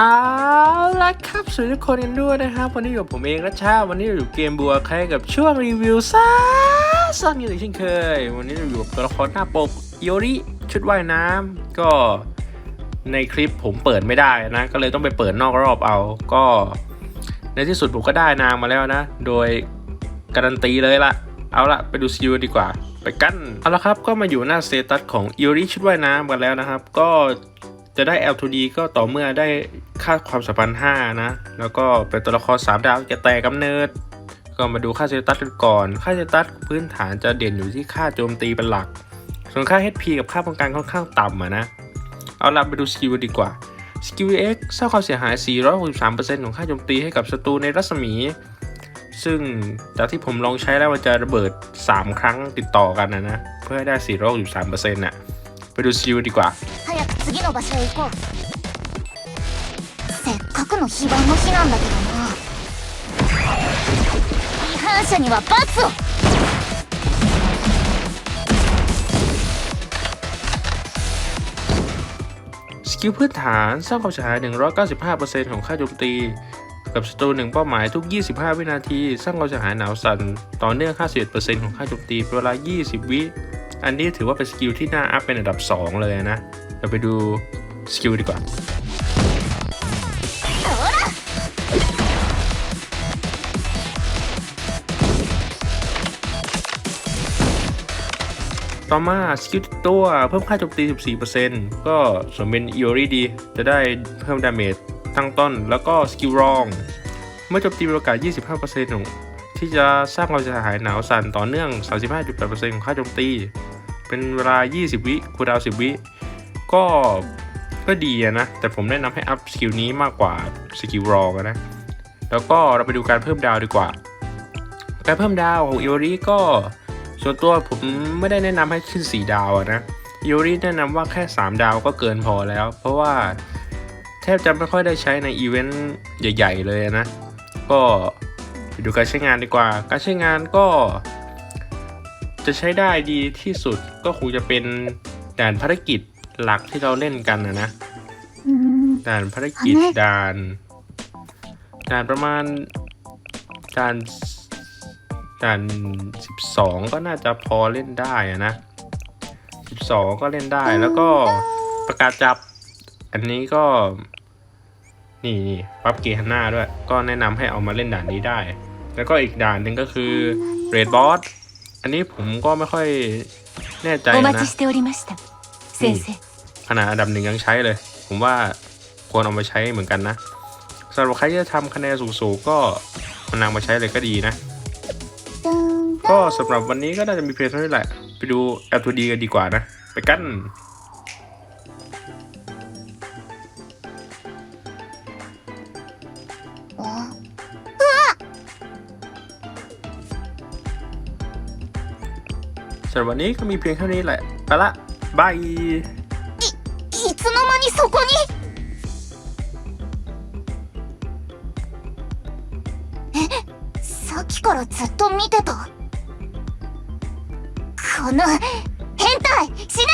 เอาละครับสวัสดีทุกคนกันด้วยนะครับวันนี้อยู่กับผมเองรัชชาวันนี้เราอยู่เกมบัวใครกับช่วงรีวิวซ่าซ่อนอยู่เช่นเคย วันนี้เราอยู่กับตัวละครหน้าปกโยริชุดว่ายน้ำก็ในคลิปผมเปิดไม่ได้นะ ก็เลยต้องไปเปิดนอกรอบเอา ก็ในที่สุดผมก็ได้นางมาแล้วนะ โดยการันตีเลยละเอาละไปดูซิวดีกว่า ไปกัน เอาละครับก็มาอยู่หน้าสเตตัสของโยริชุดว่ายน้ำกันแล้วนะครับ ก็ จะได้ L2D ก็ต่อเมื่อได้ค่าความสัมพันธ์5นะ แล้วก็เป็นตัวละคร 3 ดาวจะแต่กำเนิด ก็มาดูค่าสเตตัสกันก่อน ค่าสเตตัสพื้นฐานจะเด่นอยู่ที่ค่าโจมตีเป็นหลัก ส่วนค่า HP กับค่าป้องกันค่อนข้างต่ำอะนะ เอาล่ะไปดูสกิลดีกว่า สกิล X สร้างความเสียหาย 463%ของค่าโจมตีให้กับศัตรูในรัศมี ซึ่งจากที่ผมลองใช้แล้วมันจะระเบิด 3 ครั้งติดต่อกันนะนะ เพื่อให้ได้ 463%น่ะไปดูสกิลดีกว่า 次の場所へ行こうせっかくの非番の日なんだけどな違反者には罰を สกิลพื้นฐานสร้างความเสียหาย 195%ของค่าโจมตี กับศัตรูหนึ่งเป้าหมายทุก 25 วินาที สร้างความเสียหายหนาวสั่นต่อเนื่อง 51%ของค่าโจมตีเป็นเวลา 20 วิ อันนี้ถือว่าเป็นสกิลที่น่าอัพเป็นอันดับ 2 เลยนะ เราไปดูสกิลดีกว่าต่อมาสกิลตัวเพิ่มค่าโจมตี 14%ก็สมเป็นอีโอรีดี จะได้เพิ่มดาเมจตั้งต้น แล้วก็สกิลรอง เมื่อโจมตีมีโอกาส 25%ของที่จะสร้างความเสียหายหนาวสั่นต่อเนื่อง 35.8%ของค่าโจมตี เป็นเวลา 20 วิคูดาว 10 วิ ก็ก็ดีอะนะ แต่ผมแนะนำให้อัพสกิลนี้มากกว่าสกิลรองอะนะ แล้วก็เราไปดูการเพิ่มดาวดีกว่า การเพิ่มดาวของอีโอรีก็ส่วนตัวผมไม่ได้แนะนำให้ขึ้น 4 ดาวอะนะยูริแนะนำว่าแค่ 3 ดาวก็เกินพอแล้ว เพราะว่าแทบจะไม่ค่อยได้ใช้ในอีเวนต์ใหญ่ ๆ เลยนะ ก็ไปดูการใช้งานดีกว่า การใช้งานก็ จะใช้ได้ดีที่สุดก็คงจะเป็นด่านภารกิจ หลักที่เราเล่นกันนะนะ ด่านภารกิจ อันนี้ ด่าน ด่านประมาณด่านด่านสิบสองก็น่าจะพอเล่นได้อะนะสิบสองก็เล่นได้แล้วก็ประกาศจับ อันนี้ก็ นี่นี่ปั๊บเกฮันหน้าด้วย ก็แนะนำให้เอามาเล่นด่านนี้ได้ แล้วก็อีกด่านหนึ่งก็คือเรดบอสอันนี้ผมก็ไม่ค่อยแน่ใจ お待 นะ ちしておりました先生 ขนาดอันดับหนึ่งยังใช้เลย ผมว่าควรเอามาใช้เหมือนกันนะสำหรับใครที่จะทำคะแนนสูงๆก็มันำมาใช้เลยก็ดีนะ ก็สำหรับวันนี้ก็น่าจะมีเพียงเท่านี้แหละ ไปดู L2D กันดีกว่านะ ไปกันสำหรับวันนี้ก็มีเพียงเท่านี้แหละ ไปละบาย いつの間にそこに？えさっきからずっと見てた。この変態！死ね！